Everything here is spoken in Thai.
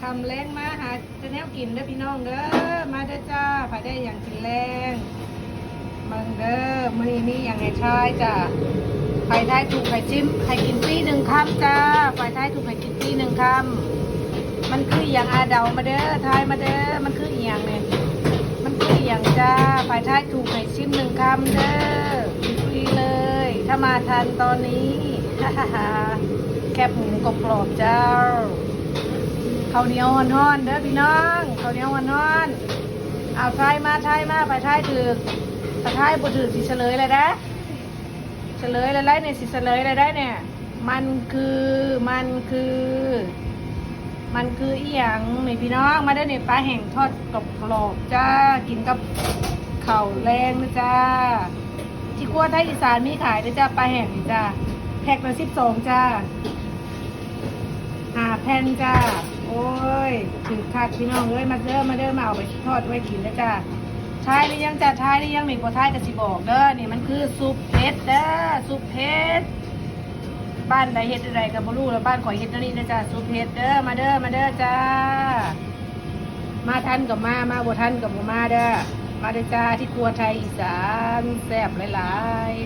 คำแรงมาหาจะแนวกินเด้อพี่น้องเด้อมาเด้อจ้าผาได้อย่างกินแรงมังเด้อมื้อนี้อย่างไงชายจ้าไข่ไทยถูกไข่จิ้มไข่กินฟรีหนึ่งคำจ้าไข่ไทยถูกไข่กินฟรีหนึ่งคำมันคืออย่างอาเดามาเด้อทายมาเด้อมันคืออย่างเนี่ยมันคืออย่างจ้าไข่ไทยถูกไข่จิ้มหนึ่งคำเด้อฟรีเลย ถ้ามาทันตอนนี้ฮ่าฮ่าฮ่าแคบหมูกรอบๆเจ้า ข้าวเหนียวฮ้อนๆเด้อพี่น้องข้าวเหนียวฮ้อนๆเอาทายมาทายมาไปทายถือถ้าทายบ่ถือสิเฉลยเลยนะเฉลยเลยได้เนี่ยสิเฉลยเลยได้เนี่ยมันคือมันคือ มันคืออีหยังนี่พี่น้องมาได้เนี่ยปลาแห้งทอดกรอบจ้ากินกับข้าวแรงนะจ้าที่ครัวไทยอีสานมีขายนะจ้าปลาแห้งนี่จ้าแพ็คละสิบสองจ้าหาแผ่นจ้า โอ้ยถือคักพี่น้องเอ้ยมาเด้อมาเด้อมาเอาไปทอดไว้กินนะจ้าทายหรือยังจ้าทายหรือยังหนึ่งกว่าทายก็สิบอกเด้อนี่มันคือซุปเผ็ดเด้อซุปเผ็ดบ้านใดเฮ็ดอะไรกับบ่รู้แล้วบ้านข่อยเฮ็ดนั่นนี่นะจ้าซุปเผ็ดเด้อมาเด้อมาเด้อจ้า มาทันกับมามาบ่ทันกับบ่มาเด้อมาเด้อจ้าที่ครัวไทยอีสานแซ่บหลายๆ